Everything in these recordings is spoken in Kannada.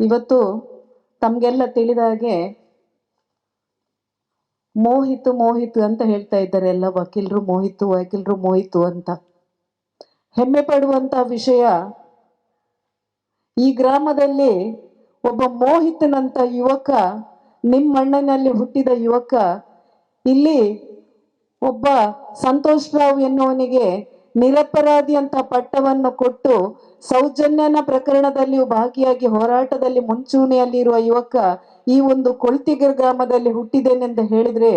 ಇವತ್ತು ತಮ್ಗೆಲ್ಲ ತಿಳಿದ ಹಾಗೆ ಮೋಹಿತು ಮೋಹಿತು ಅಂತ ಹೇಳ್ತಾ ಇದ್ದಾರೆ ಎಲ್ಲ ವಕೀಲರು, ಮೋಹಿತು ವಕೀಲರು, ಮೋಹಿತು ಅಂತ. ಹೆಮ್ಮೆ ಪಡುವಂತ ವಿಷಯ, ಈ ಗ್ರಾಮದಲ್ಲಿ ಒಬ್ಬ ಮೋಹಿತನಂತ ಯುವಕ ನಿಮ್ಮ ಮಣ್ಣಿನಲ್ಲಿ ಹುಟ್ಟಿದ ಯುವಕ, ಇಲ್ಲಿ ಒಬ್ಬ ಸಂತೋಷ್ ರಾವ್ ಎನ್ನುವನಿಗೆ ನಿರಪರಾಧಿ ಅಂತ ಪಟ್ಟವನ್ನು ಕೊಟ್ಟು ಸೌಜನ್ಯನ ಪ್ರಕರಣದಲ್ಲಿಯೂ ಭಾಗಿಯಾಗಿ ಹೋರಾಟದಲ್ಲಿ ಮುಂಚೂಣಿಯಲ್ಲಿರುವ ಯುವಕ ಈ ಒಂದು ಕೊಳ್ತಿಗರ್ ಗ್ರಾಮದಲ್ಲಿ ಹುಟ್ಟಿದ್ದೇನೆಂದು ಹೇಳಿದ್ರೆ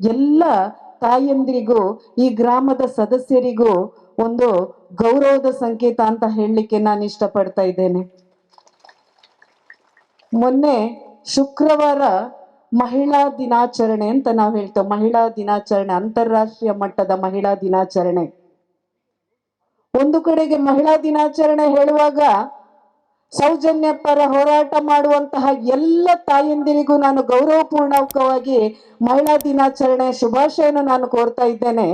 ಎಲ್ಲ ತಾಯಂದಿರಿಗೂ, ಈ ಗ್ರಾಮದ ಸದಸ್ಯರಿಗೂ ಒಂದು ಗೌರವದ ಸಂಕೇತ ಅಂತ ಹೇಳಲಿಕ್ಕೆ ನಾನು ಇಷ್ಟಪಡ್ತಾ ಇದ್ದೇನೆ. ಮೊನ್ನೆ ಶುಕ್ರವಾರ ಮಹಿಳಾ ದಿನಾಚರಣೆ ಅಂತ ನಾವು ಹೇಳ್ತೇವೆ. ಮಹಿಳಾ ದಿನಾಚರಣೆ, ಅಂತಾರಾಷ್ಟ್ರೀಯ ಮಟ್ಟದ ಮಹಿಳಾ ದಿನಾಚರಣೆ. ಒಂದು ಕಡೆಗೆ ಮಹಿಳಾ ದಿನಾಚರಣೆ ಹೇಳುವಾಗ ಸೌಜನ್ಯ ಪರ ಹೋರಾಟ ಮಾಡುವಂತಹ ಎಲ್ಲ ತಾಯಂದಿರಿಗೂ ನಾನು ಗೌರವಪೂರ್ಣಕವಾಗಿ ಮಹಿಳಾ ದಿನಾಚರಣೆ ಶುಭಾಶಯನ ನಾನು ಕೋರ್ತಾ ಇದ್ದೇನೆ.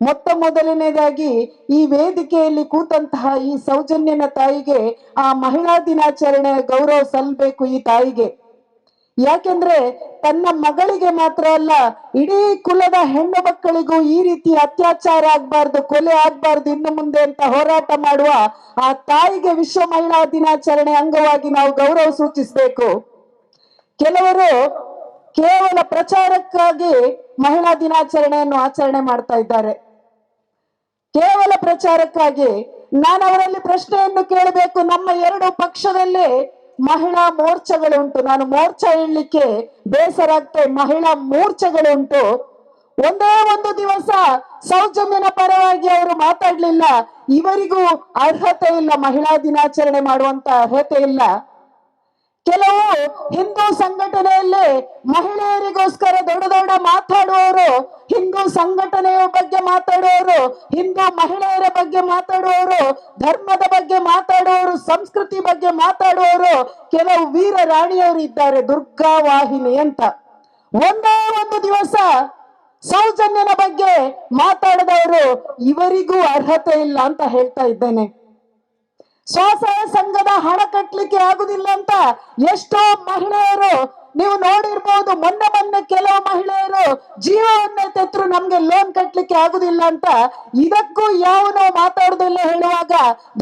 ಮೊತ್ತ ಮೊದಲನೇದಾಗಿ ಈ ವೇದಿಕೆಯಲ್ಲಿ ಕೂತಂತಹ ಈ ಸೌಜನ್ಯನ ತಾಯಿಗೆ ಆ ಮಹಿಳಾ ದಿನಾಚರಣೆ ಗೌರವ ಸಲ್ಲಬೇಕು ಈ ತಾಯಿಗೆ. ಯಾಕೆಂದ್ರೆ ತನ್ನ ಮಗಳಿಗೆ ಮಾತ್ರ ಅಲ್ಲ, ಇಡೀ ಕುಲದ ಹೆಣ್ಣು ಮಕ್ಕಳಿಗೂ ಈ ರೀತಿ ಅತ್ಯಾಚಾರ ಆಗ್ಬಾರ್ದು, ಕೊಲೆ ಆಗ್ಬಾರ್ದು, ಇನ್ನು ಮುಂದೆ ಅಂತ ಹೋರಾಟ ಮಾಡುವ ಆ ತಾಯಿಗೆ ವಿಶ್ವ ಮಹಿಳಾ ದಿನಾಚರಣೆ ಅಂಗವಾಗಿ ನಾವು ಗೌರವ ಸೂಚಿಸಬೇಕು. ಕೆಲವರು ಕೇವಲ ಪ್ರಚಾರಕ್ಕಾಗಿ ಮಹಿಳಾ ದಿನಾಚರಣೆಯನ್ನು ಆಚರಣೆ ಮಾಡ್ತಾ ಇದ್ದಾರೆ. ಕೇವಲ ಪ್ರಚಾರಕ್ಕಾಗಿ. ನಾನು ಅವರಲ್ಲಿ ಪ್ರಶ್ನೆಯನ್ನು ಕೇಳಬೇಕು, ನಮ್ಮ ಎರಡು ಪಕ್ಷದಲ್ಲಿ ಮಹಿಳಾ ಮೋರ್ಚಾಗಳುಂಟು. ನಾನು ಮೋರ್ಚಾ ಹೇಳಲಿಕ್ಕೆ ಬೇಸರ ಆಗ್ತದೆ ಮಹಿಳಾ ಮೋರ್ಚಾಗಳುಂಟು. ಒಂದೇ ಒಂದು ದಿವಸ ಸೌಜನ್ಯನ ಪರವಾಗಿ ಅವರು ಮಾತಾಡ್ಲಿಲ್ಲ. ಇವರಿಗೂ ಅರ್ಹತೆ ಇಲ್ಲ ಮಹಿಳಾ ದಿನಾಚರಣೆ ಮಾಡುವಂತ ಅರ್ಹತೆ ಇಲ್ಲ. ಕೆಲವು ಹಿಂದೂ ಸಂಘಟನೆಯಲ್ಲಿ ಮಹಿಳೆಯರಿಗೋಸ್ಕರ ದೊಡ್ಡ ದೊಡ್ಡ ಮಾತಾಡುವವರು ಹಿಂದೂ ಸಂಘಟನೆಯ ಬಗ್ಗೆ ಮಾತಾಡುವವರು, ಹಿಂದೂ ಮಹಿಳೆಯರ ಬಗ್ಗೆ ಮಾತಾಡುವವರು, ಧರ್ಮದ ಬಗ್ಗೆ ಮಾತಾಡುವವರು, ಸಂಸ್ಕೃತಿ ಬಗ್ಗೆ ಮಾತಾಡುವವರು ಕೆಲವು ವೀರ ರಾಣಿಯವರು ಇದ್ದಾರೆ ದುರ್ಗಾ ವಾಹಿನಿ ಅಂತ. ಒಂದೇ ಒಂದು ದಿವಸ ಸೌಜನ್ಯನ ಬಗ್ಗೆ ಮಾತಾಡದವರು ಇವರಿಗೂ ಅರ್ಹತೆ ಇಲ್ಲ ಅಂತ ಹೇಳ್ತಾ ಇದ್ದೇನೆ. ಸ್ವಸಹಾಯ ಸಂಘದ ಹಣ ಕಟ್ಟಲಿಕ್ಕೆ ಆಗುದಿಲ್ಲ ಅಂತ ಎಷ್ಟೋ ಮಹಿಳೆಯರು ನೀವು ನೋಡಿರ್ಬೋದು, ಮೊನ್ನೆ ಮೊನ್ನೆ ಕೆಲವು ಮಹಿಳೆಯರು ಜೀವವನ್ನೇ ತೆತ್ತರು ನಮ್ಗೆ ಲೋನ್ ಕಟ್ಟಲಿಕ್ಕೆ ಆಗುದಿಲ್ಲ ಅಂತ. ಇದಕ್ಕೂ ಯಾವನೋ ಮಾತಾಡುದಿಲ್ಲ ಹೇಳುವಾಗ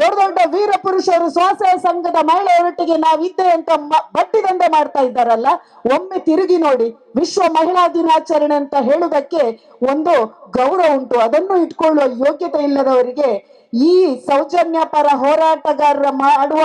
ದೊಡ್ಡ ದೊಡ್ಡ ವೀರ ಪುರುಷರು ಸ್ವಸಹಾಯ ಸಂಘದ ಮಹಿಳೆಯರೊಟ್ಟಿಗೆ ನಾವಿದ್ದೆ ಅಂತ ಬಟ್ಟಿ ದಂಧೆ ಮಾಡ್ತಾ ಇದ್ದಾರಲ್ಲ, ಒಮ್ಮೆ ತಿರುಗಿ ನೋಡಿ. ವಿಶ್ವ ಮಹಿಳಾ ದಿನಾಚರಣೆ ಅಂತ ಹೇಳುವುದಕ್ಕೆ ಒಂದು ಗೌರವ ಉಂಟು. ಅದನ್ನು ಇಟ್ಕೊಳ್ಳುವ ಯೋಗ್ಯತೆ ಇಲ್ಲದವರಿಗೆ ಈ ಸೌಜನ್ಯ ಪರ ಹೋರಾಟಗಾರರ ಮಾಡುವ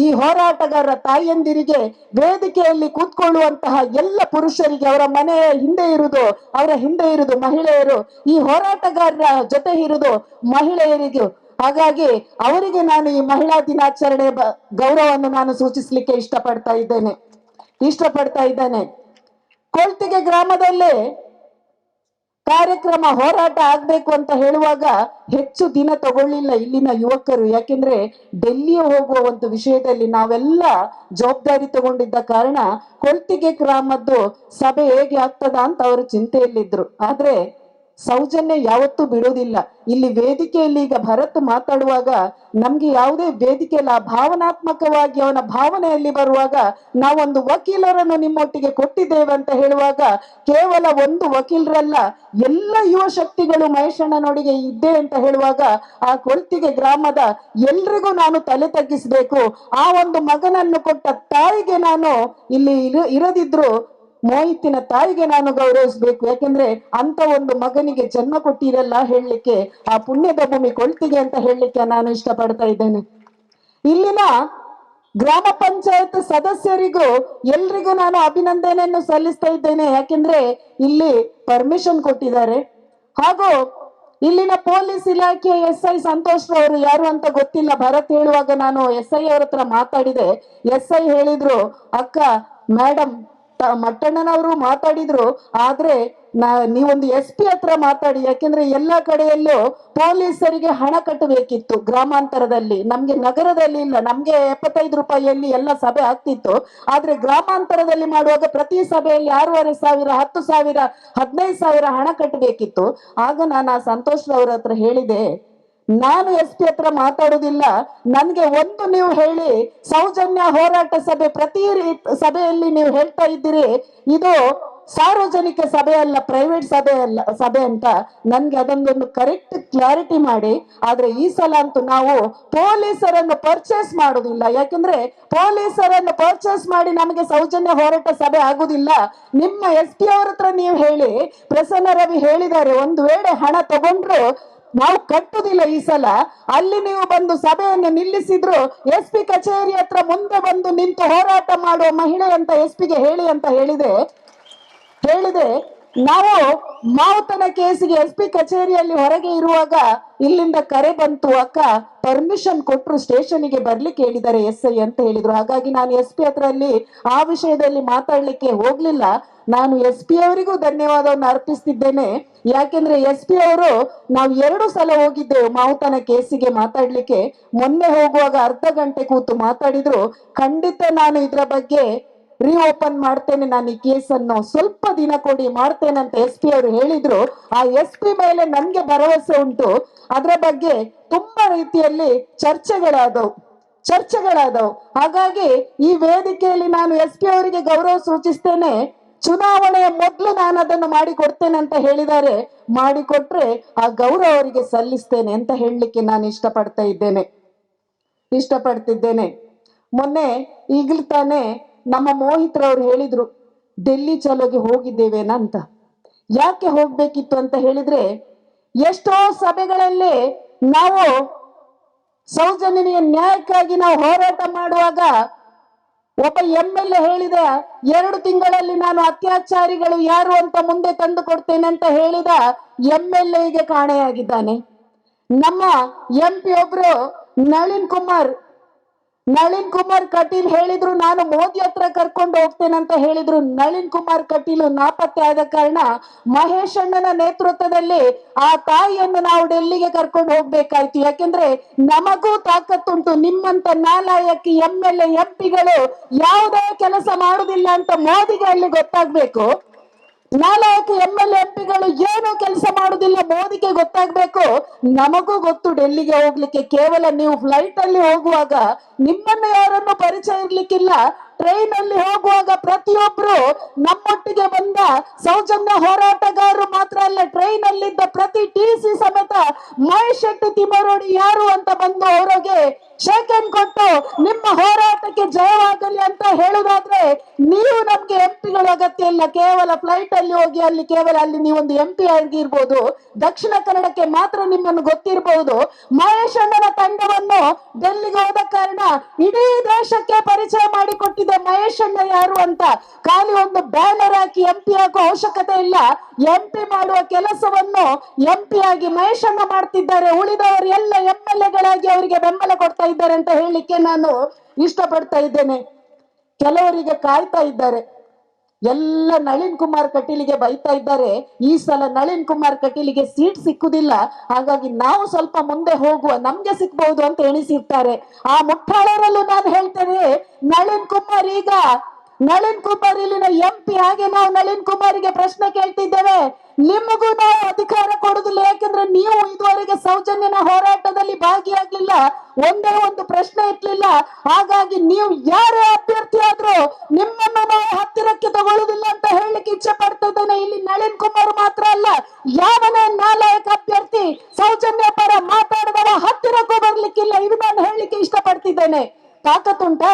ಈ ಹೋರಾಟಗಾರರ ತಾಯಿಯಂದಿರಿಗೆ ವೇದಿಕೆಯಲ್ಲಿ ಕೂತ್ಕೊಳ್ಳುವಂತಹ ಎಲ್ಲ ಪುರುಷರಿಗೆ ಅವರ ಮನೆಯ ಹಿಂದೆ ಇರುವುದು, ಅವರ ಹಿಂದೆ ಇರುವುದು ಮಹಿಳೆಯರು, ಈ ಹೋರಾಟಗಾರರ ಜೊತೆ ಇರುವುದು ಮಹಿಳೆಯರಿಗೆ. ಹಾಗಾಗಿ ಅವರಿಗೆ ನಾನು ಈ ಮಹಿಳಾ ದಿನಾಚರಣೆ ಗೌರವವನ್ನು ನಾನು ಸೂಚಿಸ್ಲಿಕ್ಕೆ ಇಷ್ಟಪಡ್ತಾ ಇದ್ದೇನೆ. ಇಷ್ಟಪಡ್ತಾ ಇದ್ದೇನೆ. ಕೊಳ್ತಿಗೆ ಗ್ರಾಮದಲ್ಲಿ ಕಾರ್ಯಕ್ರಮ ಹೋರಾಟ ಆಗ್ಬೇಕು ಅಂತ ಹೇಳುವಾಗ ಹೆಚ್ಚು ದಿನ ತಗೊಳ್ಳಿಲ್ಲ ಇಲ್ಲಿನ ಯುವಕರು. ಯಾಕೆಂದ್ರೆ ಡೆಲ್ಲಿಗೆ ಹೋಗುವ ಒಂದು ವಿಷಯದಲ್ಲಿ ನಾವೆಲ್ಲ ಜವಾಬ್ದಾರಿ ತಗೊಂಡಿದ್ದ ಕಾರಣ ಕೊಳ್ತಿಗೆ ಗ್ರಾಮದ್ದು ಸಭೆ ಹೇಗೆ ಆಗ್ತದ ಅಂತ ಅವರು ಚಿಂತೆಯಲ್ಲಿದ್ರು. ಆದ್ರೆ ಸೌಜನ್ಯ ಯಾವತ್ತೂ ಬಿಡೋದಿಲ್ಲ ಇಲ್ಲಿ ವೇದಿಕೆಯಲ್ಲಿ ಈಗ ಭರತ್ ಮಾತಾಡುವಾಗ ನಮ್ಗೆ ಯಾವುದೇ ವೇದಿಕೆಯಲ್ಲಿ ಆ ಭಾವನಾತ್ಮಕವಾಗಿ ಅವನ ಭಾವನೆಯಲ್ಲಿ ಬರುವಾಗ ನಾವೊಂದು ವಕೀಲರನ್ನು ನಿಮ್ಮೊಟ್ಟಿಗೆ ಕೊಟ್ಟಿದ್ದೇವೆ ಅಂತ ಹೇಳುವಾಗ ಕೇವಲ ಒಂದು ವಕೀಲರಲ್ಲ, ಎಲ್ಲ ಯುವ ಶಕ್ತಿಗಳು ಮಹೇಶಣ್ಣನೊಡಿಗೆ ಇದ್ದೆ ಅಂತ ಹೇಳುವಾಗ ಆ ಕೊಳ್ತಿಗೆ ಗ್ರಾಮದ ಎಲ್ರಿಗೂ ನಾನು ತಲೆ ತಗ್ಗಿಸಬೇಕು. ಆ ಒಂದು ಮಗನನ್ನು ಕೊಟ್ಟ ತಾಯಿಗೆ ನಾನು ಇಲ್ಲಿ ಇರ- ಇರದಿದ್ರು ಮೋಹಿತಿನ ತಾಯಿಗೆ ನಾನು ಗೌರವಿಸಬೇಕು. ಯಾಕೆಂದ್ರೆ ಅಂತ ಒಂದು ಮಗನಿಗೆ ಜನ್ಮ ಕೊಟ್ಟಿರಲ್ಲ ಹೇಳಲಿಕ್ಕೆ, ಆ ಪುಣ್ಯದ ಭೂಮಿ ಕೊಳ್ತಿಗೆ ಅಂತ ಹೇಳಲಿಕ್ಕೆ ನಾನು ಇಷ್ಟಪಡ್ತಾ ಇದ್ದೇನೆ. ಇಲ್ಲಿನ ಗ್ರಾಮ ಪಂಚಾಯತ್ ಸದಸ್ಯರಿಗೂ ಎಲ್ರಿಗೂ ನಾನು ಅಭಿನಂದನೆಯನ್ನು ಸಲ್ಲಿಸ್ತಾ ಇದ್ದೇನೆ. ಯಾಕೆಂದ್ರೆ ಇಲ್ಲಿ ಪರ್ಮಿಷನ್ ಕೊಟ್ಟಿದ್ದಾರೆ. ಹಾಗೂ ಇಲ್ಲಿನ ಪೊಲೀಸ್ ಇಲಾಖೆ ಎಸ್ ಐ ಸಂತೋಷ್ ಅವರು ಯಾರು ಅಂತ ಗೊತ್ತಿಲ್ಲ. ಭರತ್ ಹೇಳುವಾಗ ನಾನು ಎಸ್ ಐ ಅವ್ರ ಹತ್ರ ಮಾತಾಡಿದೆ. ಎಸ್ ಐ ಹೇಳಿದ್ರು, ಅಕ್ಕ ಮೇಡಮ್ ಮಟ್ಟಣ್ಣನವರು ಮಾತಾಡಿದ್ರು, ಆದ್ರೆ ನೀವೊಂದು ಎಸ್ ಪಿ ಹತ್ರ ಮಾತಾಡಿ, ಯಾಕೆಂದ್ರೆ ಎಲ್ಲಾ ಕಡೆಯಲ್ಲೂ ಪೊಲೀಸರಿಗೆ ಹಣ ಕಟ್ಟಬೇಕಿತ್ತು ಗ್ರಾಮಾಂತರದಲ್ಲಿ. ನಮ್ಗೆ ನಗರದಲ್ಲಿ ಇಲ್ಲ, ನಮ್ಗೆ ಎಪ್ಪತ್ತೈದು ರೂಪಾಯಿಯಲ್ಲಿ ಎಲ್ಲ ಸಭೆ ಆಗ್ತಿತ್ತು. ಆದ್ರೆ ಗ್ರಾಮಾಂತರದಲ್ಲಿ ಮಾಡುವಾಗ ಪ್ರತಿ ಸಭೆಯಲ್ಲಿ ಆರೂವರೆ ಸಾವಿರ, ಹತ್ತು ಸಾವಿರ, ಹದಿನೈದು ಸಾವಿರ ಹಣ ಕಟ್ಟಬೇಕಿತ್ತು. ಆಗ ನಾನು ಆ ಸಂತೋಷ್ ಅವ್ರ ಹತ್ರ ಹೇಳಿದೆ ನಾನು ಎಸ್ ಪಿ ಹತ್ರ ಮಾತಾಡುದಿಲ್ಲ. ನನ್ಗೆ ಒಂದು ನೀವು ಹೇಳಿ, ಸೌಜನ್ಯ ಹೋರಾಟ ಸಭೆ, ಪ್ರತಿ ಸಭೆಯಲ್ಲಿ ನೀವು ಹೇಳ್ತಾ ಇದ್ದೀರಿ, ಇದು ಸಾರ್ವಜನಿಕ ಸಭೆ ಅಲ್ಲ, ಪ್ರೈವೇಟ್ ಸಭೆ ಅಲ್ಲ, ಸಭೆ ಅಂತ ನನ್ಗೆ ಅದೊಂದೊಂದು ಕರೆಕ್ಟ್ ಕ್ಲಾರಿಟಿ ಮಾಡಿ, ಆದ್ರೆ ಈ ಸಲ ಅಂತೂ ನಾವು ಪೊಲೀಸರನ್ನು ಪರ್ಚೇಸ್ ಮಾಡುದಿಲ್ಲ. ಯಾಕಂದ್ರೆ ಪೊಲೀಸರನ್ನು ಪರ್ಚೇಸ್ ಮಾಡಿ ನಮಗೆ ಸೌಜನ್ಯ ಹೋರಾಟ ಸಭೆ ಆಗುದಿಲ್ಲ. ನಿಮ್ಮ ಎಸ್ ಪಿ ಅವ್ರ ಹತ್ರ ನೀವು ಹೇಳಿ, ಪ್ರಸನ್ನ ರವಿ ಹೇಳಿದ್ದಾರೆ, ಒಂದು ವೇಳೆ ಹಣ ತಗೊಂಡ್ರು ನಾವು ಕಟ್ಟುದಿಲ್ಲ ಈ ಸಲ. ಅಲ್ಲಿ ನೀವು ಬಂದು ಸಭೆಯನ್ನು ನಿಲ್ಲಿಸಿದ್ರು ಎಸ್ ಪಿ ಕಚೇರಿ ಹತ್ರ ಮುಂದೆ ಬಂದು ನಿಂತು ಹೋರಾಟ ಮಾಡುವ ಮಹಿಳೆ ಅಂತ ಎಸ್ ಪಿಗೆ ಹೇಳಿ ಅಂತ ಹೇಳಿದೆ. ಹೇಳಿದೆ. ನಾವು ಮಾವುತನ ಕೇಸಿಗೆ ಎಸ್ ಪಿ ಕಚೇರಿಯಲ್ಲಿ ಹೊರಗೆ ಇರುವಾಗ ಇಲ್ಲಿಂದ ಕರೆ ಬಂತು ಅಕ್ಕ ಪರ್ಮಿಷನ್ ಕೊಟ್ಟರು ಸ್ಟೇಷನ್ಗೆ ಬರ್ಲಿಕ್ಕೆ ಹೇಳಿದ್ದಾರೆ ಎಸ್ ಐ ಅಂತ ಹೇಳಿದ್ರು. ಹಾಗಾಗಿ ನಾನು ಎಸ್ ಪಿ ಹತ್ರಲ್ಲಿ ಆ ವಿಷಯದಲ್ಲಿ ಮಾತಾಡ್ಲಿಕ್ಕೆ ಹೋಗ್ಲಿಲ್ಲ. ನಾನು ಎಸ್ ಪಿ ಅವರಿಗೂ ಧನ್ಯವಾದವನ್ನು ಅರ್ಪಿಸ್ತಿದ್ದೇನೆ. ಯಾಕೆಂದ್ರೆ ಎಸ್ ಪಿ ಅವರು ನಾವು ಎರಡು ಸಲ ಹೋಗಿದ್ದೆವು ಮಾವುತನ ಕೇಸಿಗೆ ಮಾತಾಡ್ಲಿಕ್ಕೆ. ಮೊನ್ನೆ ಹೋಗುವಾಗ ಅರ್ಧ ಗಂಟೆ ಕೂತು ಮಾತಾಡಿದ್ರು. ಖಂಡಿತ ನಾನು ಇದ್ರ ಬಗ್ಗೆ ರಿಓಪನ್ ಮಾಡ್ತೇನೆ ನಾನು ಈ ಕೇಸನ್ನು ಸ್ವಲ್ಪ ದಿನ ಕೊಡಿ, ಮಾಡ್ತೇನೆ ಅಂತ ಎಸ್ ಪಿ ಅವರು ಹೇಳಿದ್ರು. ಆ ಎಸ್ ಪಿ ಮೇಲೆ ನನ್ಗೆ ಭರವಸೆ ಉಂಟು. ಅದರ ಬಗ್ಗೆ ತುಂಬಾ ರೀತಿಯಲ್ಲಿ ಚರ್ಚೆಗಳಾದವು. ಚರ್ಚೆಗಳಾದವು. ಹಾಗಾಗಿ ಈ ವೇದಿಕೆಯಲ್ಲಿ ನಾನು ಎಸ್ ಪಿ ಅವರಿಗೆ ಗೌರವ ಸೂಚಿಸ್ತೇನೆ. ಚುನಾವಣೆಯ ಮೊದಲು ನಾನು ಅದನ್ನು ಮಾಡಿಕೊಡ್ತೇನೆ ಅಂತ ಹೇಳಿದ್ದಾರೆ. ಮಾಡಿಕೊಟ್ರೆ ಆ ಗೌರವ ಅವರಿಗೆ ಸಲ್ಲಿಸ್ತೇನೆ ಅಂತ ಹೇಳಲಿಕ್ಕೆ ನಾನು ಇಷ್ಟಪಡ್ತಾ ಇದ್ದೇನೆ. ಇಷ್ಟಪಡ್ತಿದ್ದೇನೆ. ಮೊನ್ನೆ ಈಗಲೂ ತಾನೇ ನಮ್ಮ ಮೋಹಿತ್ರವ್ರು ಹೇಳಿದ್ರು, ಡೆಲ್ಲಿ ಚಲೋಗೆ ಹೋಗಿದ್ದೇವೇನ ಅಂತ. ಯಾಕೆ ಹೋಗ್ಬೇಕಿತ್ತು ಅಂತ ಹೇಳಿದ್ರೆ, ಎಷ್ಟೋ ಸಭೆಗಳಲ್ಲಿ ನಾವು ಸೌಜನ್ಯ ನ್ಯಾಯಕ್ಕಾಗಿ ನಾವು ಹೋರಾಟ ಮಾಡುವಾಗ ಒಬ್ಬ ಎಂ ಎಲ್ ಎ ಹೇಳಿದ, ಎರಡು ತಿಂಗಳಲ್ಲಿ ನಾನು ಅತ್ಯಾಚಾರಿಗಳು ಯಾರು ಅಂತ ಮುಂದೆ ತಂದು ಕೊಡ್ತೇನೆ ಅಂತ ಹೇಳಿದ ಎಂ ಎಲ್ ಎಗೆ ಕಾಣೆಯಾಗಿದ್ದಾನೆ. ನಮ್ಮ ಎಂ ಪಿ ಒಬ್ರು ನಳಿನ್ ಕುಮಾರ್ ನಳಿನ್ ಕುಮಾರ್ ಕಟೀಲ್ ಹೇಳಿದ್ರು, ನಾನು ಮೋದಿ ಹತ್ರ ಕರ್ಕೊಂಡು ಹೋಗ್ತೇನೆ ಅಂತ ಹೇಳಿದ್ರು. ನಳಿನ್ ಕುಮಾರ್ ಕಟೀಲ್ ನಾಪತ್ತೆ ಆದ ಕಾರಣ ಮಹೇಶ್ ಅಣ್ಣನ ನೇತೃತ್ವದಲ್ಲಿ ಆ ತಾಯಿಯನ್ನು ನಾವು ಡೆಲ್ಲಿಗೆ ಕರ್ಕೊಂಡು ಹೋಗ್ಬೇಕಾಯ್ತು. ಯಾಕೆಂದ್ರೆ ನಮಗೂ ತಾಕತ್ತುಂಟು. ನಿಮ್ಮಂತ ನಾಲಾಯಕಿ, ಎಂ ಎಲ್ ಎ ಪಿಗಳು ಯಾವುದೇ ಕೆಲಸ ಮಾಡುದಿಲ್ಲ ಅಂತ ಮೋದಿಗೆ ಅಲ್ಲಿ ಗೊತ್ತಾಗ್ಬೇಕು. ನಾಲ್ಕು ಎಂ ಎಲ್ ಎಂಪಿಗಳು ಏನು ಕೆಲಸ ಮಾಡುದಿಲ್ಲ. ಮೋದಿಗೆ ಗೊತ್ತಾಗ್ಬೇಕು. ನಮಗೂ ಗೊತ್ತು ಡೆಲ್ಲಿಗೆ ಹೋಗ್ಲಿಕ್ಕೆ. ಕೇವಲ ನೀವು ಫ್ಲೈಟ್ ಅಲ್ಲಿ ಹೋಗುವಾಗ ನಿಮ್ಮನ್ನು ಯಾರನ್ನು ಪರಿಚಯ ಇರ್ಲಿಕ್ಕಿಲ್ಲ. ಟ್ರೈನ್ ಅಲ್ಲಿ ಹೋಗುವಾಗ ಪ್ರತಿಯೊಬ್ರು ನಮ್ಮೊಟ್ಟಿಗೆ ಬಂದ ಸೌಜನ್ಯ ಹೋರಾಟಗಾರರು ಮಾತ್ರ ಅಲ್ಲ ಟ್ರೈನ್ ಅಲ್ಲಿದ್ದ ಪ್ರತಿ ಟಿ ಸಿ ಸಮೇತ ಮಹೇಶ್ ಶೆಟ್ಟಿ ತಿಮರೋಡಿ ಯಾರು ಅಂತ ಬಂದು ಅವರಿಗೆ ಶೇಖನ್ ಕೊಟ್ಟು ನಿಮ್ಮ ಹೋರಾಟಕ್ಕೆ ಜಯವಾಗಲಿ ಅಂತ ಹೇಳುದಾದ್ರೆ ನೀವು ನಮ್ಗೆ ಎಂಪಿಗಳ ಅಗತ್ಯ ಇಲ್ಲ. ಕೇವಲ ಫ್ಲೈಟ್ ಅಲ್ಲಿ ಹೋಗಿ ಅಲ್ಲಿ ಕೇವಲ ಅಲ್ಲಿ ನೀವೊಂದು ಎಂಪಿ ಆಗಿರ್ಬೋದು ದಕ್ಷಿಣ ಕನ್ನಡಕ್ಕೆ ಮಾತ್ರ ನಿಮ್ಮನ್ನು ಗೊತ್ತಿರಬಹುದು ಮಹೇಶ್ ಅಣ್ಣನ ತಂಡವನ್ನು ಡೆಲ್ಲಿಗೆ ಹೋದ ಕಾರಣ ಇಡೀ ದೇಶಕ್ಕೆ ಪರಿಚಯ ಮಾಡಿಕೊಟ್ಟಿದೆ ಮಹೇಶ್ ಅಣ್ಣ ಯಾರು ಅಂತ ಖಾಲಿ ಒಂದು ಬ್ಯಾನರ್ ಹಾಕಿ ಎಂಪಿ ಆಗೋ ಅವಶ್ಯಕತೆ ಇಲ್ಲ. ಎಂಪಿ ಮಾಡುವ ಕೆಲಸವನ್ನು ಎಂಪಿ ಆಗಿ ಮಹೇಶ್ ಅಣ್ಣ ಮಾಡ್ತಿದ್ದಾರೆ. ಉಳಿದವರು ಎಲ್ಲ ಎಂ ಎಲ್ ಎಗಳಾಗಿ ಅವರಿಗೆ ಬೆಂಬಲ ಕೊಡ್ತಾ ಇದ್ದಾರೆ ಅಂತ ಹೇಳಲಿಕ್ಕೆ ನಾನು ಇಷ್ಟಪಡ್ತಾ ಇದ್ದೇನೆ. ಕೆಲವರಿಗೆ ಕಾಯ್ತಾ ಇದ್ದಾರೆ. ಎಲ್ಲ ನಳಿನ್ ಕುಮಾರ್ ಕಟೀಲಿಗೆ ಬೈತಾ ಇದ್ದಾರೆ. ಈ ಸಲ ನಳಿನ್ ಕುಮಾರ್ ಕಟೀಲಿಗೆ ಸೀಟ್ ಸಿಕ್ಕುದಿಲ್ಲ. ಹಾಗಾಗಿ ನಾವು ಸ್ವಲ್ಪ ಮುಂದೆ ಹೋಗುವ, ನಮ್ಗೆ ಸಿಕ್ಬಹುದು ಅಂತ ಎಣಿಸಿರ್ತಾರೆ. ಆ ಮುಟ್ಟಾಳರಲ್ಲೂ ನಾನು ಹೇಳ್ತೇನೆ, ನಳಿನ್ ಕುಮಾರ್ ಈಗ, ನಳಿನ್ ಕುಮಾರ್ ಇಲ್ಲಿನ ಎಂಪಿ ಹಾಗೆ ನಾವು ನಳಿನ್ ಕುಮಾರಿಗೆ ಪ್ರಶ್ನೆ ಕೇಳ್ತಿದ್ದೇವೆ. ನಿಮಗೂ ನಾವು ಅಧಿಕಾರ ಕೊಡುದಿಲ್ಲ, ಯಾಕಂದ್ರೆ ನೀವು ಇದುವರೆಗೆ ಸೌಜನ್ಯನ ಹೋರಾಟದಲ್ಲಿ ಭಾಗಿಯಾಗ್ಲಿಲ್ಲ, ಒಂದೇ ಒಂದು ಪ್ರಶ್ನೆ ಇರ್ಲಿಲ್ಲ. ಹಾಗಾಗಿ ನೀವು ಯಾರೇ ಅಭ್ಯರ್ಥಿ ಆದ್ರೂ ನಿಮ್ಮನ್ನು ನಾವು ಹತ್ತಿರಕ್ಕೆ ತಗೊಳ್ಳುದಿಲ್ಲ ಅಂತ ಹೇಳಲಿಕ್ಕೆ ಇಚ್ಛೆ ಪಡ್ತಾ ಇದ್ದೇನೆ. ಇಲ್ಲಿ ನಳಿನ್ ಕುಮಾರ್ ಮಾತ್ರ ಅಲ್ಲ, ಯಾವನೇ ನಾಲಾಯಕ ಅಭ್ಯರ್ಥಿ ಸೌಜನ್ಯ ಪರ ಮಾತಾಡಿದವ ಹತ್ತಿರಕ್ಕೂ ಬರ್ಲಿಕ್ಕಿಲ್ಲ ಇದು ನಾನು ಹೇಳಲಿಕ್ಕೆ ಇಷ್ಟಪಡ್ತಿದ್ದೇನೆ ತಾಕತ್ತುಂಟಾ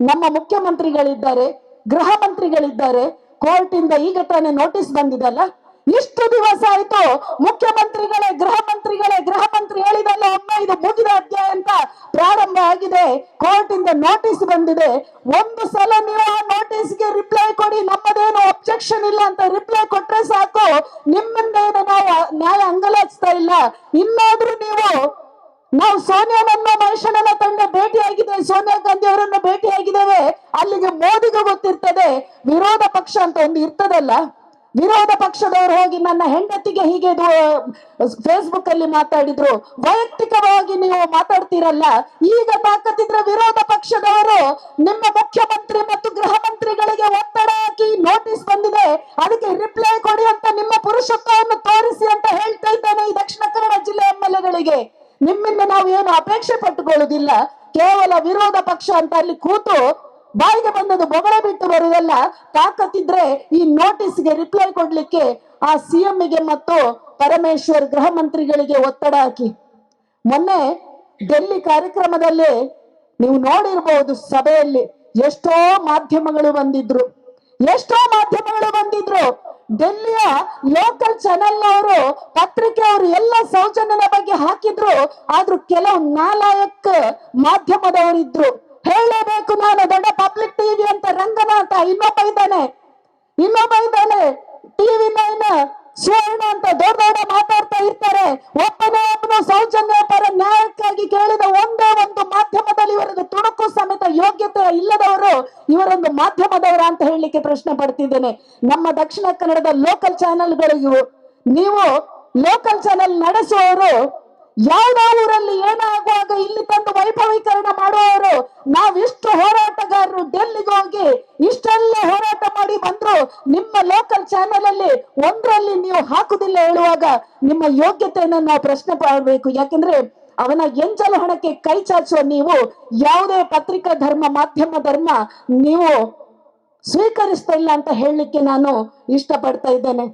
ನಮ್ಮ ಮುಖ್ಯಮಂತ್ರಿಗಳಿದ್ದಾರೆ, ಗೃಹ ಮಂತ್ರಿಗಳಿದ್ದಾರೆ ಕೋರ್ಟ್ ಇಂದ ಈಗ ತಾನೇ ನೋಟಿಸ್ ಬಂದಿದಲ್ಲ ಇಷ್ಟು ದಿವಸ ಆಯ್ತು. ಮುಖ್ಯಮಂತ್ರಿಗಳೇ, ಗೃಹ ಮಂತ್ರಿಗಳೇ, ಗೃಹ ಮಂತ್ರಿ ಹೇಳಿದಲ್ಲ, ಒಮ್ಮೆ ಇದು ಮುಗಿದ ಅಧ್ಯಾಯ ಅಂತ ಪ್ರಾರಂಭ ಆಗಿದೆ. ಕೋರ್ಟ್ ಇಂದ ನೋಟಿಸ್ ಬಂದಿದೆ. ಒಂದು ಸಲ ನೀವು ಆ ನೋಟಿಸ್ಗೆ ರಿಪ್ಲೈ ಕೊಡಿ. ನಮ್ಮದೇನು ಅಬ್ಜೆಕ್ಷನ್ ಇಲ್ಲ ಅಂತ ರಿಪ್ಲೈ ಕೊಟ್ರೆ ಸಾಕು. ನಿಮ್ಮಿಂದೇನು ನಾವು ನ್ಯಾಯ ಅಂಗಲಾಚ್ತಾ ಇಲ್ಲ. ಇನ್ನಾದ್ರೂ ನೀವು, ನಾವು ಸೋನಿಯಾನನ್ನು ಮಹೇಶನನ್ನ ತಂಡ ಭೇಟಿಯಾಗಿದೆ. ಸೋನಿಯಾ ಗಾಂಧಿ ಅವರನ್ನು ಭೇಟಿಯಾಗಿದ್ದೇವೆ. ಅಲ್ಲಿಗೆ ಮೋದಿಗೂ ಗೊತ್ತಿರ್ತದೆ. ವಿರೋಧ ಪಕ್ಷ ಅಂತ ಒಂದು ಇರ್ತದಲ್ಲ. ವಿರೋಧ ಪಕ್ಷದವರು ಹೋಗಿ ನನ್ನ ಹೆಂಡತಿಗೆ ಹೀಗೆ ಫೇಸ್ಬುಕ್ ಅಲ್ಲಿ ಮಾತಾಡಿದ್ರು. ವೈಯಕ್ತಿಕವಾಗಿ ನೀವು ಮಾತಾಡ್ತೀರಲ್ಲ, ಈಗ ತಾಕತ್ತಿದ್ರೆ ವಿರೋಧ ಪಕ್ಷದವರು ನಿಮ್ಮ ಮುಖ್ಯಮಂತ್ರಿ ಮತ್ತು ಗೃಹ ಮಂತ್ರಿಗಳಿಗೆ ಒತ್ತಡ ಹಾಕಿ ನೋಟಿಸ್ ಬಂದಿದೆ. ಅದಕ್ಕೆ ರಿಪ್ಲೈ ಕೊಡಿ ಅಂತ ನಿಮ್ಮ ಪುರುಷತ್ವವನ್ನು ತೋರಿಸಿ ಅಂತ ಹೇಳ್ತಾ ಇದ್ದಾನೆ ಈ ದಕ್ಷಿಣ ಕನ್ನಡ ಜಿಲ್ಲೆ ಎಂ ಎಲ್ ಎಗಳಿಗೆ ಅಪೇಕ್ಷೆ ಪಟ್ಟುಕೊಳ್ಳುವುದಿಲ್ಲ. ಕೇವಲ ವಿರೋಧ ಪಕ್ಷ ಅಂತ ಅಲ್ಲಿ ಕೂತು ಬಾಯಿಗೆ ಬಂದದ್ದು ಬೊಗಳೆ ಬಿಟ್ಟು ಬರುವುದಲ್ಲ, ತಾಕತ್ತಿದ್ರೆ ಈ ನೋಟಿಸ್ಗೆ ರಿಪ್ಲೈ ಕೊಡ್ಲಿಕ್ಕೆ ಆ ಸಿಎಂಗೆ ಮತ್ತು ಪರಮೇಶ್ವರ್ ಗೃಹ ಮಂತ್ರಿಗಳಿಗೆ ಒತ್ತಡ ಹಾಕಿ. ಮೊನ್ನೆ ಡೆಲ್ಲಿ ಕಾರ್ಯಕ್ರಮದಲ್ಲಿ ನೀವು ನೋಡಿರ್ಬಹುದು ಸಭೆಯಲ್ಲಿ ಎಷ್ಟೋ ಮಾಧ್ಯಮಗಳು ಬಂದಿದ್ರು. ಎಷ್ಟೋ ಮಾಧ್ಯಮಗಳು ಬಂದಿದ್ರು. ಡೆಲ್ಲಿಯ ಲೋಕಲ್ ಚಾನೆಲ್ ಅವರು ಪತ್ರಿಕೆ ಅವರು ಎಲ್ಲ ಸೌಜನ್ಯದ ಬಗ್ಗೆ ಹಾಕಿದ್ರು, ಆದ್ರೂ ಕೆಲವು ನಾಲಾಯಕ್ ಮಾಧ್ಯಮದವರಿದ್ರು. ಹೇಳಲೇಬೇಕು ನಾನು ದೊಡ್ಡ ಪಬ್ಲಿಕ್ ಟಿವಿ ಅಂತ ರಂಗನಾಥ ಇನ್ನೊಬ್ಬ ಇದ್ದಾನೆ. ಇನ್ನೊಬ್ಬ ಇದ್ದಾನೆ. ಟಿವಿ ನೈನ್ ಸುವರ್ಣ ಅಂತ ದೊಡ್ಡ ದೊಡ್ಡ ಮಾತಾಡ್ತಾ ಇರ್ತಾರೆ. ಒಬ್ಬನೇ ಒಬ್ಬನು ಸೌಜನ್ಯ ಪರ ನ್ಯಾಯಕ್ಕಾಗಿ ಕೇಳಿದ ಒಂದೇ ಒಂದು ಮಾಧ್ಯಮದಲ್ಲಿ ಇವರದ್ದು ತುಣುಕು ಸಮೇತ ಯೋಗ್ಯತೆ ಇಲ್ಲದವರು ಇವರೊಂದು ಮಾಧ್ಯಮದವರ ಅಂತ ಹೇಳಲಿಕ್ಕೆ ಪ್ರಶ್ನೆ ಪಡ್ತಿದ್ದೇನೆ. ನಮ್ಮ ದಕ್ಷಿಣ ಕನ್ನಡದ ಲೋಕಲ್ ಚಾನೆಲ್ಗಳು ಇವು. ನೀವು ಲೋಕಲ್ ಚಾನೆಲ್ ನಡೆಸುವವರು ಯಾವ್ದೋ ಊರಲ್ಲಿ ಏನಾಗುವಾಗ ಇಲ್ಲಿ ತಂದು ವೈಭವೀಕರಣ ಮಾಡುವವರು? ನಾವಿಷ್ಟು ಹೋರಾಟಗಾರರು ಡೆಲ್ಲಿಗೆ ಹೋಗಿ ಇಷ್ಟೆಲ್ಲ ಹೋರಾಟ ಮಾಡಿ ಬಂದ್ರು. ನಿಮ್ಮ ಲೋಕಲ್ ಚಾನೆಲ್ ಅಲ್ಲಿ ಒಂದರಲ್ಲಿ ನೀವು ಹಾಕುದಿಲ್ಲ ಹೇಳುವಾಗ ನಿಮ್ಮ ಯೋಗ್ಯತೆಯನ್ನು ನಾವು ಪ್ರಶ್ನೆ ಮಾಡಬೇಕು ಯಾಕಂದ್ರೆ ಅವನ ಎಂಜಲ ಹಣಕ್ಕೆ ಕೈ ಚಾಚುವ ನೀವು ಯಾವುದೇ ಪತ್ರಿಕಾ ಧರ್ಮ, ಮಾಧ್ಯಮ ಧರ್ಮ ನೀವು ಸ್ವೀಕರಿಸ್ತಾ ಇಲ್ಲ ಅಂತ ಹೇಳಲಿಕ್ಕೆ ನಾನು ಇಷ್ಟಪಡ್ತಾ ಇದ್ದೇನೆ.